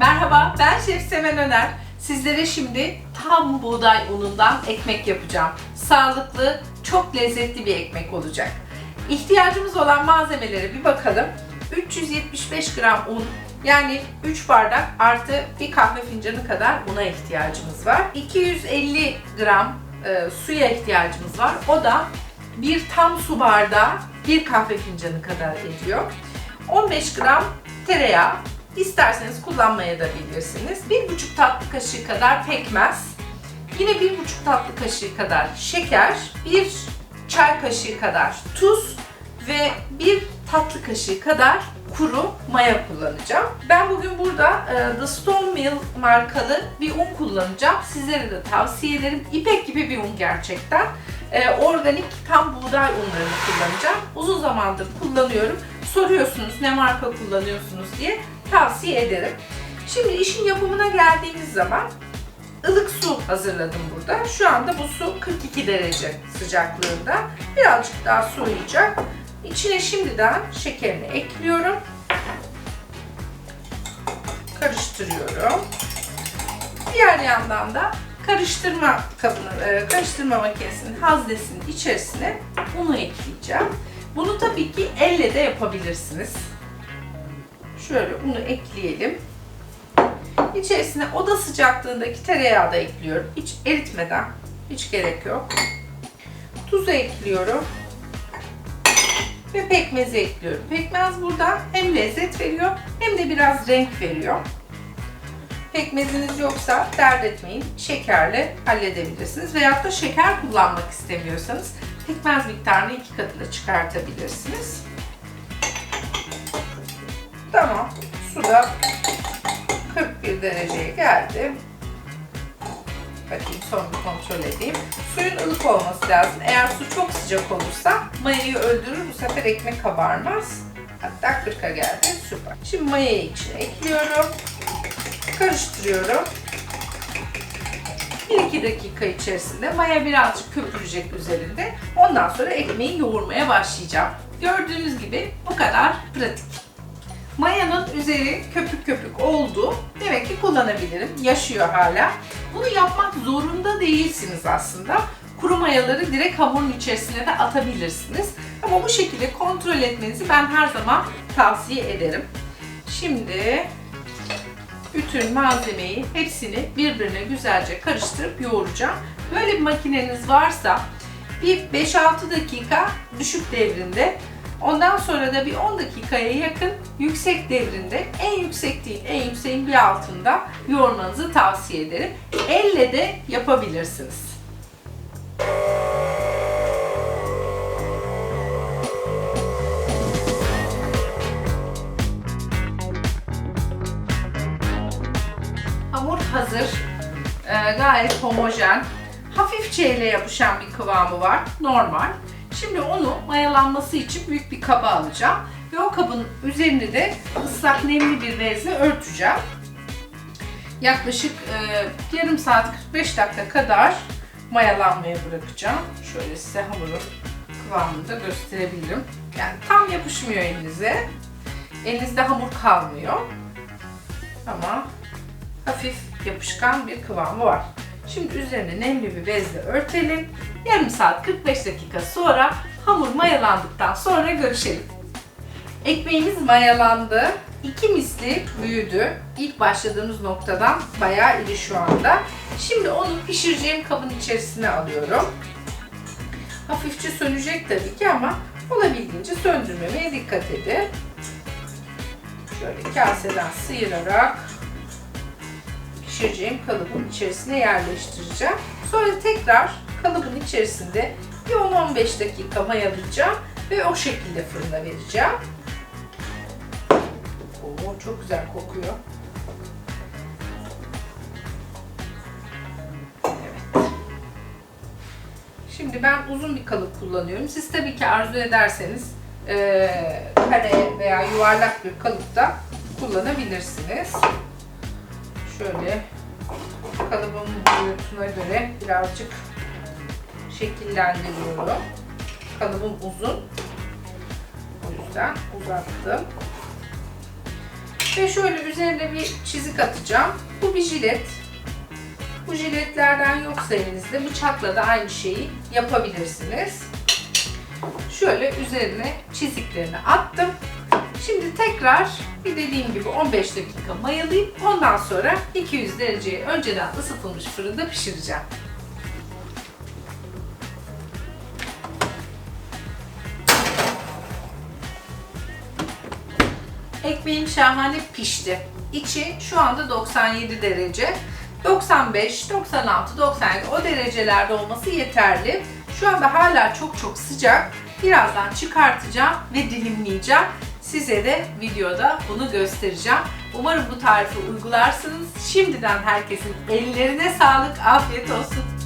Merhaba, ben Şef Semen Öner. Sizlere şimdi tam buğday unundan ekmek yapacağım. Sağlıklı, çok lezzetli bir ekmek olacak. İhtiyacımız olan malzemelere bir bakalım. 375 gram un, yani 3 bardak artı bir kahve fincanı kadar una ihtiyacımız var. 250 gram e, suya ihtiyacımız var. O da bir tam su bardağı bir kahve fincanı kadar ediyor. 15 gram tereyağı, isterseniz kullanmaya da bilirsiniz. 1,5 tatlı kaşığı kadar pekmez, yine 1,5 tatlı kaşığı kadar şeker, 1 çay kaşığı kadar tuz ve 1 tatlı kaşığı kadar kuru maya kullanacağım. Ben bugün burada e, The Stone Mill markalı bir un kullanacağım. Sizlere de tavsiye ederim. İpek gibi bir un gerçekten. E, organik tam buğday unlarını kullanacağım. Uzun zamandır kullanıyorum. Soruyorsunuz ne marka kullanıyorsunuz diye tavsiye ederim. Şimdi işin yapımına geldiğimiz zaman ılık su hazırladım burada. Şu anda bu su 42 derece sıcaklığında. Birazcık daha soğuyacak. İçine şimdiden şekerini ekliyorum. Karıştırıyorum. Diğer yandan da karıştırma kabını, e, karıştırma makinesinin haznesinin içerisine unu ekleyeceğim. Bunu tabii ki elle de yapabilirsiniz. Şöyle unu ekleyelim. İçerisine oda sıcaklığındaki tereyağı da ekliyorum. Hiç eritmeden. Hiç gerek yok. Tuzu ekliyorum. Ve pekmezi ekliyorum. Pekmez burada hem lezzet veriyor hem de biraz renk veriyor. Pekmeziniz yoksa dert etmeyin. Şekerle halledebilirsiniz. Veyahut da şeker kullanmak istemiyorsanız pekmez miktarını iki katına çıkartabilirsiniz. Tamam. Suda 41 dereceye geldi. Bakayım son bir kontrol edeyim. Suyun ılık olması lazım. Eğer su çok sıcak olursa mayayı öldürür. Bu sefer ekmek kabarmaz. Hatta 40'a geldi. Süper. Şimdi mayayı içine ekliyorum. Karıştırıyorum. 1-2 dakika içerisinde maya birazcık köpürecek üzerinde. Ondan sonra ekmeği yoğurmaya başlayacağım. Gördüğünüz gibi bu kadar pratik. Mayanın üzeri köpük köpük oldu. Demek ki kullanabilirim. Yaşıyor hala. Bunu yapmak zorunda değilsiniz aslında. Kuru mayaları direkt hamurun içerisine de atabilirsiniz. Ama bu şekilde kontrol etmenizi ben her zaman tavsiye ederim. Şimdi bütün malzemeyi hepsini birbirine güzelce karıştırıp yoğuracağım. Böyle bir makineniz varsa bir 5-6 dakika düşük devrinde Ondan sonra da bir 10 dakikaya yakın yüksek devrinde, en yüksek değil, en yükseğin bir altında yoğurmanızı tavsiye ederim. Elle de yapabilirsiniz. Hamur hazır. Ee, gayet homojen. Hafifçe ele yapışan bir kıvamı var. Normal. Şimdi onu mayalanması için büyük bir kaba alacağım. Ve o kabın üzerini de ıslak nemli bir bezle örteceğim. Yaklaşık e, yarım saat 45 dakika kadar mayalanmaya bırakacağım. Şöyle size hamurun kıvamını da gösterebilirim. Yani tam yapışmıyor elinize. Elinizde hamur kalmıyor. Ama hafif yapışkan bir kıvamı var. Şimdi üzerine nemli bir bezle örtelim. Yarım saat 45 dakika sonra hamur mayalandıktan sonra görüşelim. Ekmeğimiz mayalandı. İki misli büyüdü. İlk başladığımız noktadan bayağı iri şu anda. Şimdi onu pişireceğim kabın içerisine alıyorum. Hafifçe sönecek tabii ki ama olabildiğince söndürmemeye dikkat edin. Şöyle kaseden sıyırarak pişireceğim kalıbın içerisine yerleştireceğim. Sonra tekrar kalıbın içerisinde bir 10-15 dakika mayalayacağım ve o şekilde fırına vereceğim. Oo, çok güzel kokuyor. Evet. Şimdi ben uzun bir kalıp kullanıyorum. Siz tabii ki arzu ederseniz e, kare veya yuvarlak bir kalıpta kullanabilirsiniz. Şöyle kalıbın boyutuna göre birazcık şekillendiriyorum. Kalıbım uzun. O yüzden uzattım. Ve şöyle üzerine bir çizik atacağım. Bu bir jilet. Bu jiletlerden yoksa elinizde bıçakla da aynı şeyi yapabilirsiniz. Şöyle üzerine çiziklerini attım. Şimdi tekrar bir dediğim gibi 15 dakika mayalayıp ondan sonra 200 dereceye önceden ısıtılmış fırında pişireceğim. Ekmeğim şahane pişti. İçi şu anda 97 derece. 95, 96, 97 o derecelerde olması yeterli. Şu anda hala çok çok sıcak. Birazdan çıkartacağım ve dilimleyeceğim. Size de videoda bunu göstereceğim. Umarım bu tarifi uygularsınız. Şimdiden herkesin ellerine sağlık, afiyet olsun.